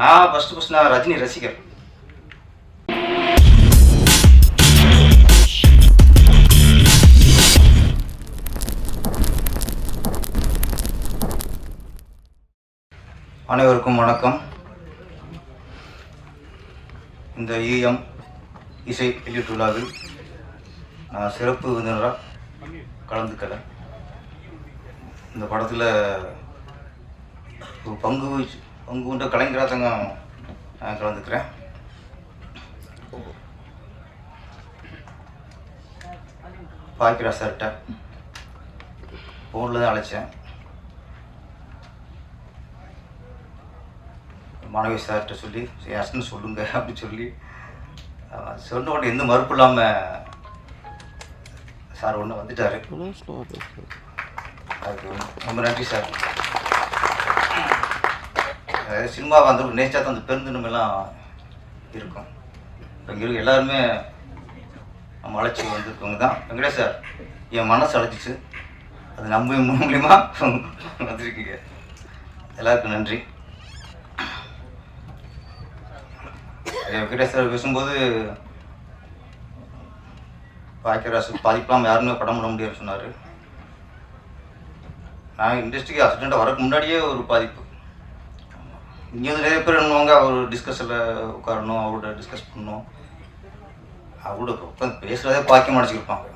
நான் first first நான் ரஜினி ரசிகர். அனைவருக்கும் வணக்கம். இந்த ஈஎம் இசை வெளியீட்டு விழாவில் நான் சிறப்பு விருந்தினராக கலந்துக்கல. இந்த படத்தில் ஒரு பங்கு பங்கு கொண்ட கலைஞராக தாங்க நான் கலந்துக்கிறேன். பாக்கிரா சார்கிட்ட ஃபோனில் தான் அழைச்சேன். மாணவி சார்கிட்ட சொல்லி யாருன்னு சொல்லுங்க அப்படின்னு சொல்லி சொன்ன உடனே எந்த மறுப்பு இல்லாமல் சார் ஒன்று வந்துட்டார். அதுக்கு ரொம்ப நன்றி சார். அதாவது சினிமா வந்து நேச்சா தான் அந்த பெருந்தினமெல்லாம் இருக்கும். இப்போ இங்கே இருக்க எல்லாருமே நம்ம அழைச்சி வந்திருக்கவங்க தான். வெங்கடேஷ் சார் என் மனசு அழைச்சிச்சு. அது நம்ம மூலியமா வந்திருக்கீங்க. எல்லாருக்கும் நன்றி. வெங்கடேஷ் சார் பேசும்போது பாக்கியராசு பாதிப்பெல்லாம் யாருமே படம் பண்ண முடியாதுன்னு சொன்னார். நான் இண்டஸ்ட்ரிக்கு அசிஸ்டண்ட்டாக வரக்கு முன்னாடியே ஒரு பாதிப்பு. இங்கே வந்து நிறைய பேர் என்னவாங்க அவர் டிஸ்கஸில் உட்காரணும் அவரோட டிஸ்கஸ் பண்ணணும். அவரோட உட்காந்து பேசுகிறதே பாக்கியம் அடிச்சிருப்பாங்க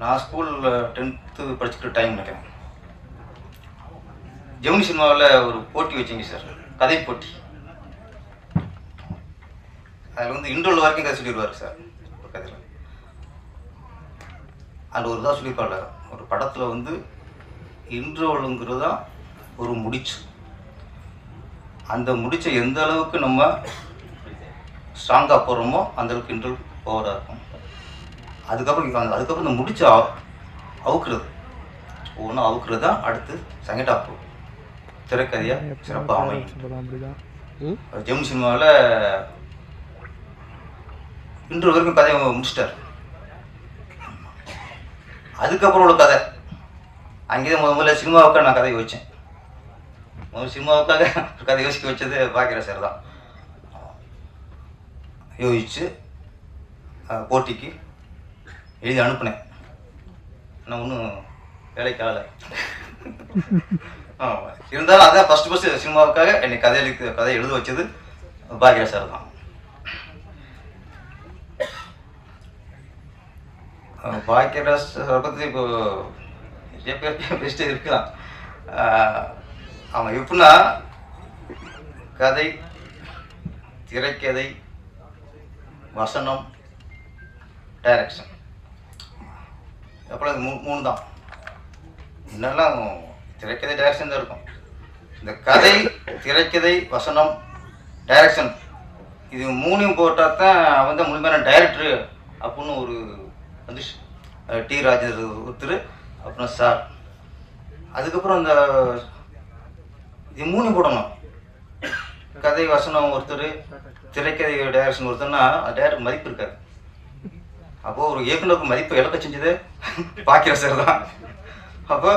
நான் ஸ்கூலில் டென்த்து படிச்சுக்கிற டைம் நினைக்கிறேன். ஜெமினி சினிமாவில் ஒரு போட்டி வச்சிங்க சார் கதை போட்டி. அதில் வந்து இன்டர்வல் வரைக்கும் கதை சொல்லிடுவார் சார் ஒரு கதையில். அந்த ஒரு இதாக சொல்லியிருப்பாள் ஒரு படத்தில் வந்து இன்டர்வலுங்கிறது தான் ஒரு முடிச்சு. அந்த முடிச்சை எந்த அளவுக்கு நம்ம ஸ்ட்ராங்காக போடுறோமோ அந்த அளவுக்கு இன்டர்வல் பவராக இருக்கும். அதுக்கப்புறம் அதுக்கப்புறம் இந்த முடிச்ச அவு- அவுக்குறது. ஒவ்வொன்றும் அவுக்குறது தான் அடுத்து செகண்ட் ஹாஃப் திரைக்கதையாக சிறப்பாக அமையும். ஜெம் சினிமாவில் இன்று வரைக்கும் கதையை முடிச்சிட்டார். அதுக்கப்புறம் உள்ள கதை. அங்கேயே முத முதல்ல சினிமாவுக்காக நான் கதை யோசித்தேன் முதல்ல சினிமாவுக்காக ஒரு கதை யோசிக்க வச்சது பாக்கிற சார் தான் யோசிச்சு போட்டிக்கு எழுதி அனுப்புனேன் ஆனால் ஒன்றும் வேலைக்கு ஆகலை இருந்தாலும் அதான் ஃபஸ்ட்டு ஃபஸ்ட்டு சினிமாவுக்காக என்னை கதை எழுதி கதை எழுத வச்சது பாக்கிய சார் தான். பாக்கியராஜ் பற்றி இப்போ நிறைய பேர் பெஸ்ட்டு இருக்கலாம். அவன் எப்படின்னா கதை திரைக்கதை வசனம் டைரக்ஷன் அப்புறம் இது மூ மூணு தான் முன்னெல்லாம் திரைக்கதை டைரக்ஷன் தான் இருக்கும். இந்த கதை திரைக்கதை வசனம் டைரக்ஷன் இது மூணையும் போட்டால் தான் அவன் தான் முழுமையான டைரக்டரு அப்படின்னு ஒரு வந்துச்சு. டி. ராஜேந்திர ஒருத்தர் அப்புறம் சார் அதுக்கப்புறம் அந்த இது மூணு போடணும். கதை வசனம் ஒருத்தர் திரைக்கதை டைரக்ஷன் ஒருத்தர்னா டைரக்டர் மதிப்பு இருக்காது. அப்போது ஒரு இயக்குனருக்கு மதிப்பு இழக்க செஞ்சது பாக்கிற சார் தான். அப்போ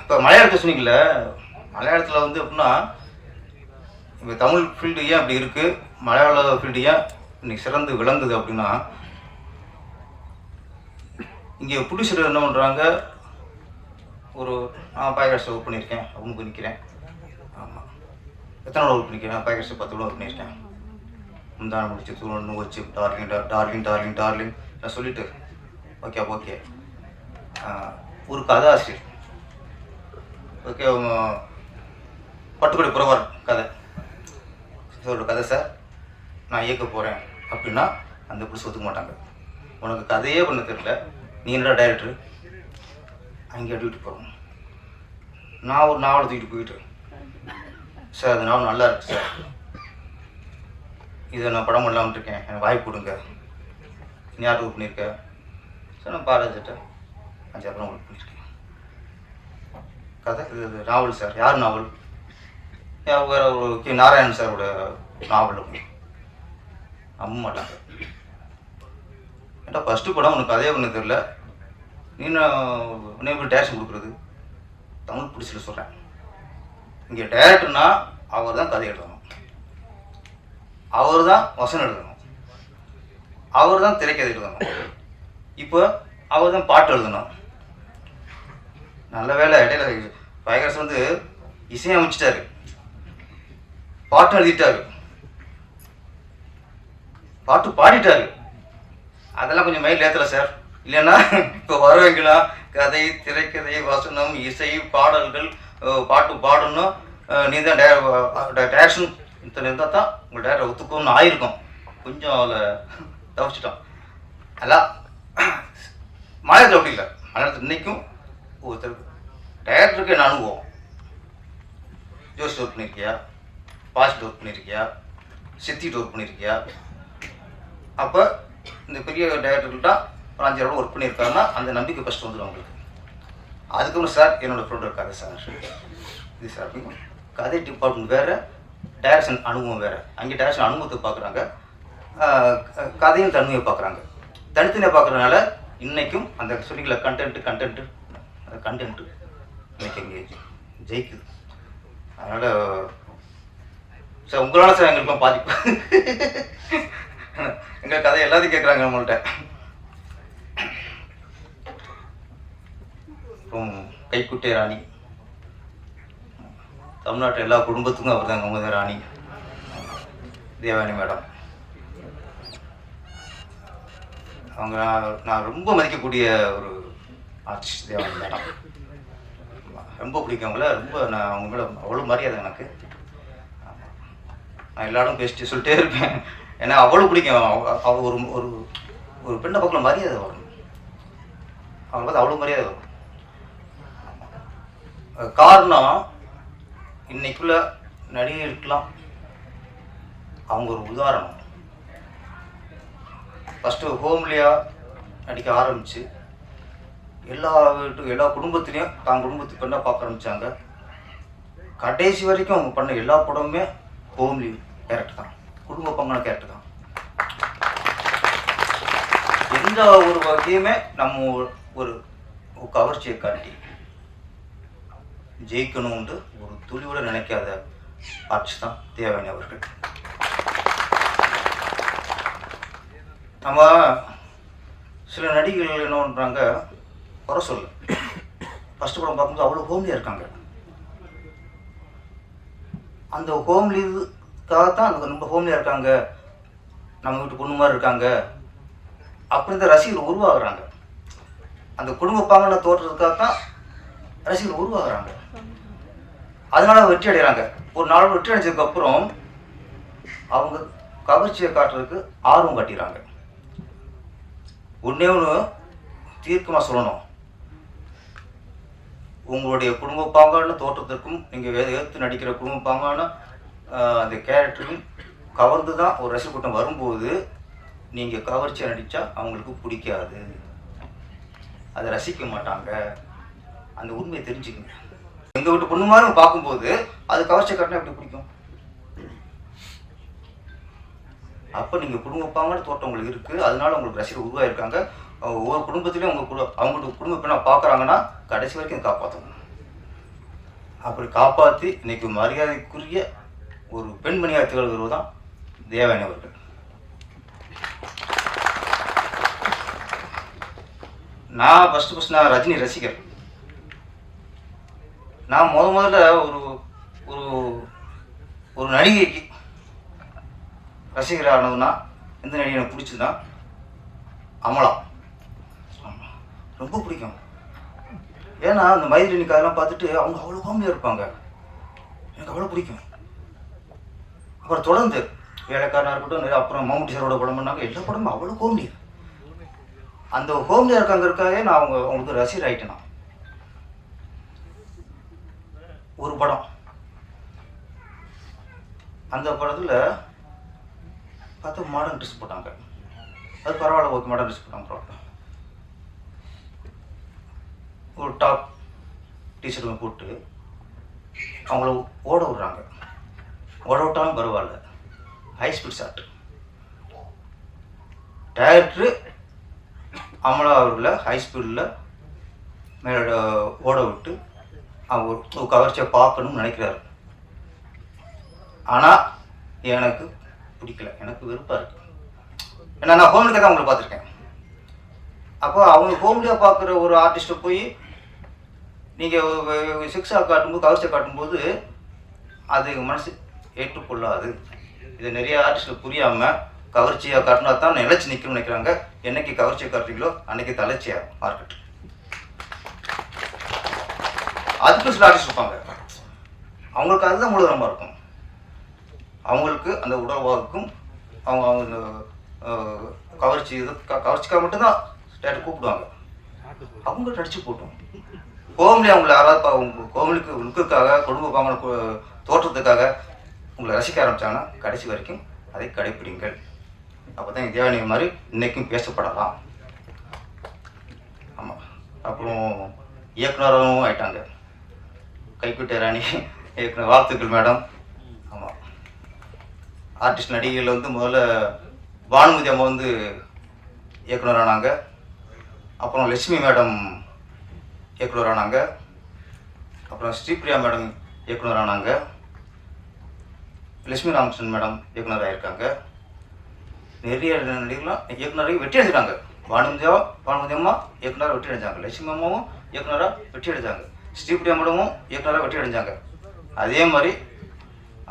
இப்போ மலையாளத்தை சொன்னீங்கல்ல மலையாளத்தில் வந்து எப்படின்னா இப்போ தமிழ் ஃபீல்டு ஏன் அப்படி இருக்குது மலையாள ஃபீல்டு ஏன் இன்னைக்கு சிறந்து விளங்குது அப்படின்னா இங்கே புடிச்சர் என்ன பண்ணுறாங்க ஒரு நான் பாய்காசை ஒர்க் பண்ணியிருக்கேன். அப்படின்னு நிற்கிறேன் ஆமாம் எத்தனை நாள் ஒர்க் பண்ணிக்கிறேன் பாய்காசை பத்து ஒர்க் பண்ணியிருக்கேன். முந்தானம் முடிச்சு தூணு வச்சு டார்லிங் டார்லிங் டார்லிங் டார்லிங் நான் சொல்லிட்டு ஓகே ஓகே ஒரு கதாசிரியர் ஓகே பட்டுக்கொடி புறவர் கதை. ஒரு கதை சார் நான் இயக்க போகிறேன் அப்படின்னா அந்த இப்படி ஒத்துக்க மாட்டாங்க. உனக்கு கதையே பண்ண தெரியல. நீ என்னடா டைரக்டர் அங்கே அடிக்கிட்டு போகிறோம் நான் ஒரு நாவலை தூக்கிட்டு போயிட்டேன் சார் அந்த நாவல் நல்லா இருக்கு சார். இதை நான் படம் பண்ணலாம்னு இருக்கேன் எனக்கு வாய்ப்பு கொடுங்க. நீ யார் ஒர்க் பண்ணியிருக்க சார் நான் பாராஜிட்ட அஞ்சாறு படம் ஒர்க் பண்ணியிருக்கேன் கதை இது இது நாவல் சார். யார் நாவல்? வேறு வேற ஒரு கே நாராயணன் சாரோட நாவல் நம்ப மாட்டாங்க ஏன்டா ஃபஸ்ட்டு படம் உனக்கு கதையே ஒன்று தெரில நீ நான் டேரக்ஷன் கொடுக்குறது? தமிழ் பிடிச்சல சொல்கிறேன் இங்கே டேரக்டர்னா அவர் தான் கதை எழுதணும். அவர் தான் வசனம் எழுதணும். அவர் தான் திரைக்கதை எழுதணும். இப்போ அவர் தான் பாட்டு எழுதணும். நல்ல வேலை இடையில பயங்கரஸ் வந்து இசையமைச்சிட்டாரு பாட்டு எழுதிட்டாரு. பாட்டு பாடிட்டாரு. அதெல்லாம் கொஞ்சம் மைண்ட் ஏற்றலை சார் இல்லைன்னா இப்போ வருவீங்களா கதை திரைக்கதை வசனம் இசை பாடல்கள் பாட்டு பாடணும். நீ தான் டேரக்ஷன் இத்தனை இருந்தால் தான் உங்கள் டேரக்டர் ஒத்துக்கும்னு ஆயிருக்கும். கொஞ்சம் அதில் தவிச்சிட்டோம். அல்லா மலையாளத்தில் அப்படி இல்லை. மலையாளத்தில் இன்னைக்கும் ஒருத்தர் டேரக்டருக்கு என்ன அனுபவம்? ஜோஸ் ஒர்க் பண்ணியிருக்கியா பாஸ்ட் ஒர்க் பண்ணியிருக்கியா சித்திட்டு ஒர்க் பண்ணியிருக்கியா அப்போ இந்த பெரிய டேரக்டர்கிட்ட ஒரு அஞ்சு ரூபா ஒர்க் பண்ணியிருக்காருன்னா அந்த நம்பிக்கை ஃபஸ்ட்டு வந்துடும் அவங்களுக்கு. அதுக்கப்புறம் சார் என்னோட ஃப்ரெண்ட் கதை சார் இது சார் அப்படின்னு கதை டிபார்ட்மெண்ட் வேறு டைரக்ஷன் அனுபவம் வேறு. அங்கே டைரக்ஷன் அனுபவத்தை பார்க்குறாங்க. கதையும் தன்மையை பார்க்குறாங்க. தனித்தனியாக பார்க்குறதுனால இன்றைக்கும் அந்த சொல்லிக்கல கண்டென்ட்டு கண்டென்ட்டு அந்த கண்டென்ட்டு இன்னைக்கு இங்கே ஜெயிக்குது. அதனால் சார் உங்களால் சார் எங்களுக்கும் பாதிப்பு. எங்கள் கதை எல்லாத்தையும் கேட்குறாங்க நம்மள்கிட்ட அப்புறம் கைக்குட்டை ராணி. தமிழ்நாட்டு எல்லா குடும்பத்துக்கும் அவர் தான் அவங்க ராணி. தேவானி மேடம். அவங்க நான் நான் ரொம்ப மதிக்கக்கூடிய ஒரு ஆர்டிஸ்ட் தேவானி மேடம். ரொம்ப பிடிக்கும் அவங்கள ரொம்ப நான் அவங்க மேலே அவ்வளோ மரியாதை எனக்கு. நான் எல்லாரும் பேசிட்டு சொல்லிட்டே இருப்பேன். ஏன்னா அவ்வளோ பிடிக்கும். அவ- அவ ஒரு ஒரு ஒரு பெண்ணை பக்கம் மரியாதை வரும். அவங்க பார்த்து அவ்வளோ மரியாதை வரும். காரணம் இன்னைக்குள்ள நடிகர்களுக்கெல்லாம் அவங்க ஒரு உதாரணம். ஃபஸ்ட்டு ஹோம்லியாக நடிக்க ஆரம்பித்து எல்லா வீட்டு எல்லா குடும்பத்துலேயும் தான் குடும்பத்துக்கு பெண்ணாக பார்க்க ஆரம்பித்தாங்க கடைசி வரைக்கும் அவங்க பண்ண எல்லா படமுமே ஹோம்லி கேரக்டர் தான். குடும்ப பங்கான கேரக்டர் தான். எந்த ஒரு வகையுமே நம்ம ஒரு- ஒரு ஒரு கவர்ச்சியை காட்டி ஜெயிக்கணும்னு ஒரு துளியோட நினைக்காத ஆட்சி தான் தேவையான அவர்கள். நம்ம சில நடிகர்கள் என்ன பண்ணுறாங்க குறை சொல்ல ஃபஸ்ட்டு படம் பார்க்கும்போது அவ்வளோ ஹோம்லியாக இருக்காங்க. அந்த ஹோம்லிக்காகத்தான் அந்த ரொம்ப ஹோம்லியாக இருக்காங்க. நம்ம வீட்டு பொண்ணு மாதிரி இருக்காங்க. அப்படி தான் ரசிகர்கள் உருவாகிறாங்க. அந்த குடும்ப பாங்கன தோற்றுறதுக்காக தான் ரசிகர்கள் உருவாகுறாங்க. அதனால வெற்றி அடைகிறாங்க. ஒரு நாள் வெற்றி அடைஞ்சதுக்கு அப்புறம் அவங்க கவர்ச்சியை காட்டுறதுக்கு ஆர்வம் காட்டிடுறாங்க. ஒன்றே ஒன்று தீர்க்கமாக சொல்லணும். உங்களுடைய குடும்ப பாங்கான தோற்றத்திற்கும் நீங்கள் எடுத்து நடிக்கிற குடும்ப பாங்கான அந்த கேரக்டரும் கவர்ந்து தான் ஒரு ரசிக கூட்டம் வரும்போது நீங்கள் கவர்ச்சியாக நடித்தா அவங்களுக்கு பிடிக்காது. அதை ரசிக்க மாட்டாங்க. அந்த உண்மையை தெரிஞ்சுக்கங்க. எங்கள் வீட்டு பொண்ணு மாதிரி பார்க்கும்போது அது கவர்ச்சி கட்டினா எப்படி பிடிக்கும்? அப்போ நீங்கள் குடும்பப்பாங்கன்னு தோட்டம் உங்களுக்கு இருக்குது அதனால உங்களுக்கு ரசிகர் உருவாயிருக்காங்க. ஒவ்வொரு குடும்பத்திலையும் உங்கள் குடு அவங்களோட குடும்ப பெண்ணை பார்க்குறாங்கன்னா கடைசி வரைக்கும் காப்பாற்றணும் அப்படி காப்பாற்றி இன்னைக்கு மரியாதைக்குரிய ஒரு பெண்மணியாக திகழ்கிறவர் தான் தேவானி அவர்கள். நான் ஃபஸ்ட்டு ஃபஸ்ட் நான் ரஜினி ரசிகர். நான் முத முதல்ல ஒரு ஒரு ஒரு நடிகைக்கு ரசிகர் ஆனதுன்னா எந்த நடிகை எனக்கு பிடிச்சதுன்னா அமலா. ரொம்ப பிடிக்கும். ஏன்னா அந்த மைதிலி அதெல்லாம் பார்த்துட்டு அவங்க அவ்வளோ காமெடியாக இருப்பாங்க. எனக்கு அவ்வளோ பிடிக்கும். அப்புறம் தொடர்ந்து வேலைக்காரனாக இருக்கட்டும் நிறைய அப்புறம் மம்முட்டி சாரோட படம் பண்ணாங்க எல்லா படமும் அவ்வளோ காமெடி அந்த ஹோம்லியாக இருக்காங்க இருக்காவே நான் அவங்க அவங்களுக்கு ரசிகர் ஆகிட்டேன் நான் ஒரு படம். அந்த படத்தில் பார்த்தா மாடர்ன் ட்ரெஸ் போட்டாங்க. அது பரவாயில்ல ஓகே மாடர்ன் ட்ரெஸ் போட்டாங்க பரவாயில்ல. ஒரு டாப் டிஷர்ட் போட்டு அவங்கள ஓட விடுறாங்க. ஓட விட்டாலும் பரவாயில்ல. High speed shot director Amala அவர்களை ஹை ஸ்பீடில் மேலே ஓட விட்டு அவங்க ஒரு கவர்ச்சியை பார்க்கணும்னு நினைக்கிறாரு. ஆனால் எனக்கு பிடிக்கல. எனக்கு விருப்பம் இருக்கு. ஏன்னா நான் ஹோம்லிக்காக தான் அவங்களை பார்த்துருக்கேன். அப்போ அவங்க ஹோம்லியாக பார்க்குற ஒரு ஆர்டிஸ்ட்டை போய் நீங்கள் சிக்ஸாக காட்டும்போது கவர்ச்சியை காட்டும்போது அது எங்கள் மனசு ஏற்றுக்கொள்ளாது. இது நிறைய ஆர்டிஸ்ட்டு புரியாமல் கவர்ச்சியாக காட்டினா தான் நிலச்சி நிற்கணும்னு நினைக்கிறாங்க. என்னைக்கு கவர்ச்சியை காட்டுறீங்களோ அன்றைக்கி தலைச்சியாக மார்க்கெட் அதுக்கு சில ஆர்டிஸ்ட் இருப்பாங்க. அவங்களுக்கு அதுதான் மூலதனமாக இருக்கும். அவங்களுக்கு அந்த உடல்வாக்கும் அவங்க அவங்க கவர்ச்சி இது கவர்ச்சிக்காக மட்டும்தான் ஸ்டேட்டை கூப்பிடுவாங்க. அவங்க நடிச்சு போட்டோம். கோமலி அவங்கள யாராவது அவங்க கோமலிக்கு லுக்குக்காக குடும்ப பாங்கன தோற்றத்துக்காக உங்களை ரசிக்க ஆரம்பித்தாங்கன்னா கடைசி வரைக்கும் அதை கடைப்பிடிங்கள். அப்போ தான் தேவனி மாதிரி இன்னைக்கும் பேசப்படலாம். ஆமாம் அப்புறம் இயக்குனரும் ஆயிட்டாங்க. கைப்பிட்ட ராணி இயக்குனர் வாழ்த்துக்கள் மேடம். ஆமாம் ஆர்டிஸ்ட் நடிகைகள் வந்து முதல்ல பானுமதி அம்மா வந்து இயக்குனர் ஆனாங்க. அப்புறம் லட்சுமி மேடம் இயக்குனர் ஆனாங்க. அப்புறம் ஸ்ரீபிரியா மேடம் இயக்குனர் ஆனாங்க. லட்சுமி ராமகிருஷ்ணன் மேடம் இயக்குனர் இருக்காங்க நிறைய நடிகர்லாம் இயக்குனராக வெற்றி அடைஞ்சிட்டாங்க. பானுமதியா பானுமதி அம்மா இயக்குனராக வெற்றி அடைஞ்சாங்க. லட்சுமி அம்மாவும் இயக்குனராக வெற்றி அடைஞ்சாங்க. ஸ்ரீபிரியா மேடமும் இயக்குனராக வெற்றி அடைஞ்சாங்க. அதே மாதிரி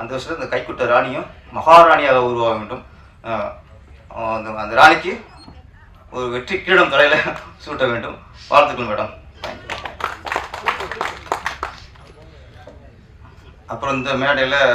அந்த வருஷத்தில் இந்த கைக்குட்ட ராணியும் மகாராணியாக உருவாக வேண்டும். அந்த அந்த ராணிக்கு ஒரு வெற்றி கிரீடம் தலையில் சூட்ட வேண்டும். வாழ்த்துக்கள் மேடம். அப்புறம் இந்த மேடையில்